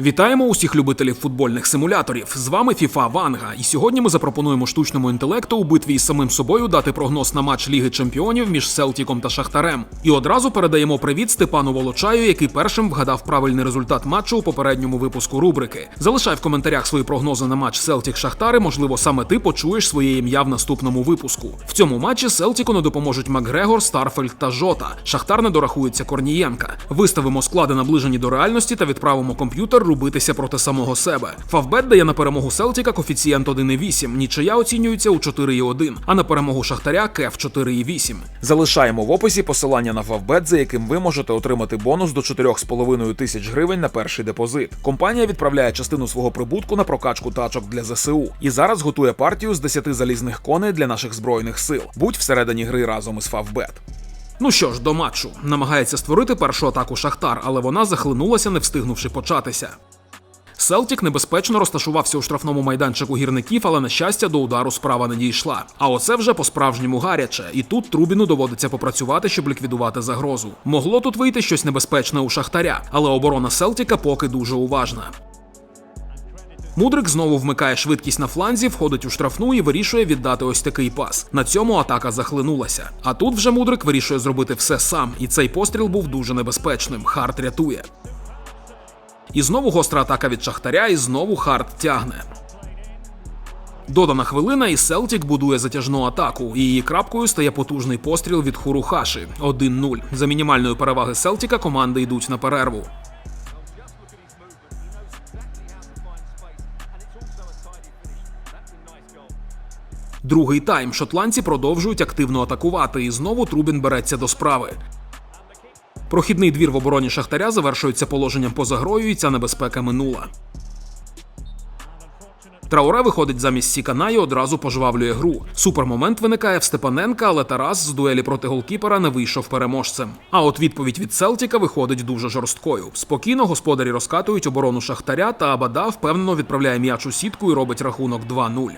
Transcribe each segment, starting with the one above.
Вітаємо усіх любителів футбольних симуляторів. З вами FIFA Ванга, і сьогодні ми запропонуємо штучному інтелекту у битві із самим собою дати прогноз на матч Ліги Чемпіонів між Селтіком та Шахтарем. І одразу передаємо привіт Степану Волочаю, який першим вгадав правильний результат матчу у попередньому випуску рубрики. Залишай в коментарях свої прогнози на матч Селтік Шахтари. Можливо, саме ти почуєш своє ім'я в наступному випуску. В цьому матчі Селтіку не допоможуть Макгрегор, Старфельд та Жота. Шахтар не дорахується Корнієнка. Виставимо склади наближені до реальності та відправимо комп'ютер рубитися проти самого себе. Фавбет дає на перемогу Селтіка коефіцієнт 1,8, нічия оцінюється у 4,1, а на перемогу Шахтаря кеф 4,8. Залишаємо в описі посилання на Фавбет, за яким ви можете отримати бонус до 4,5 тисяч гривень на перший депозит. Компанія відправляє частину свого прибутку на прокачку тачок для ЗСУ і зараз готує партію з 10 залізних коней для наших збройних сил. Будь всередині гри разом із Фавбет. Ну що ж, до матчу намагається створити першу атаку Шахтар, але вона захлинулася, не встигнувши початися. Селтік небезпечно розташувався у штрафному майданчику гірників, але на щастя до удару справа не дійшла. А оце вже по-справжньому гаряче, і тут Трубіну доводиться попрацювати, щоб ліквідувати загрозу. Могло тут вийти щось небезпечне у Шахтаря, але оборона Селтіка поки дуже уважна. Мудрик знову вмикає швидкість на фланзі, входить у штрафну і вирішує віддати ось такий пас. На цьому атака захлинулася. А тут вже Мудрик вирішує зробити все сам, і цей постріл був дуже небезпечним. Харт рятує. І знову гостра атака від Шахтаря, і знову Харт тягне. Додана хвилина, і Селтік будує затяжну атаку. І її крапкою стає потужний постріл від Хурухаші 1-0. За мінімальної переваги Селтіка команди йдуть на перерву. Другий тайм шотландці продовжують активно атакувати, і знову Трубін береться до справи. Прохідний двір в обороні Шахтаря завершується положенням поза грою, і ця небезпека минула. Трауре виходить замість Сікана і одразу пожвавлює гру. Супермомент виникає в Степаненка, але Тарас з дуелі проти голкіпера не вийшов переможцем. А от відповідь від Селтіка виходить дуже жорсткою. Спокійно господарі розкатують оборону Шахтаря, та Абада впевнено відправляє м'яч у сітку і робить рахунок 2-0.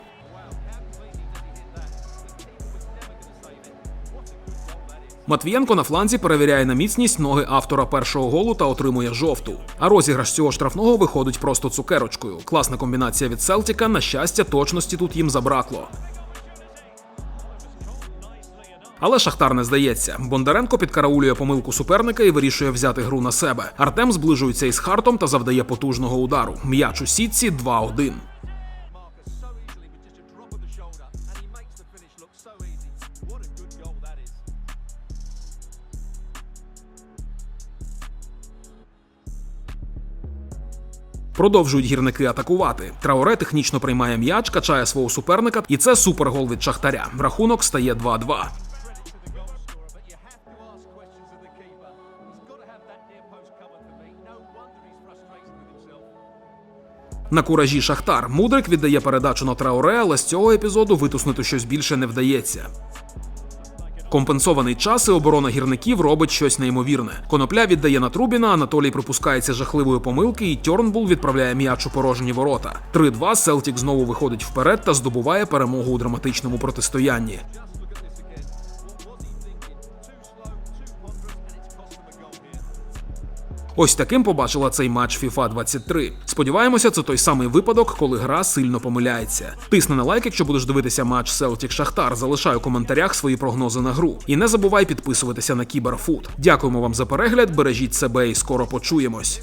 Матвієнко на фланзі перевіряє на міцність ноги автора першого голу та отримує жовту. А розіграш цього штрафного виходить просто цукерочкою. Класна комбінація від Селтіка. На щастя, точності тут їм забракло. Але Шахтар не здається. Бондаренко підкараулює помилку суперника і вирішує взяти гру на себе. Артем зближується із Хартом та завдає потужного удару. М'яч у сітці 2-1. so easily with just a drop of the shoulder, and he makes the finish look so easy. What a good goal that is. Продовжують гірники атакувати. Трауре технічно приймає м'яч, качає свого суперника, і це супергол від Шахтаря. Рахунок стає 2-2. Credit to the goal scorer, but you have to ask questions of the keeper. He's got to have that near post covered for me. No wonder he's frustrated with himself. На куражі Шахтар Мудрик віддає передачу на Трауре, але з цього епізоду витиснути щось більше не вдається. Компенсований час і оборона гірників робить щось неймовірне. Конопля віддає на Трубіна, Анатолій припускається жахливої помилки, і Тьорнбул відправляє м'яч у порожні ворота. 3-2 Селтік знову виходить вперед та здобуває перемогу у драматичному протистоянні. Ось таким побачила цей матч FIFA 23. Сподіваємося, це той самий випадок, коли гра сильно помиляється. Тисни на лайк, якщо будеш дивитися матч Celtic Шахтар. Залишай у коментарях свої прогнози на гру. І не забувай підписуватися на Кіберфуд. Дякуємо вам за перегляд, бережіть себе і скоро почуємось.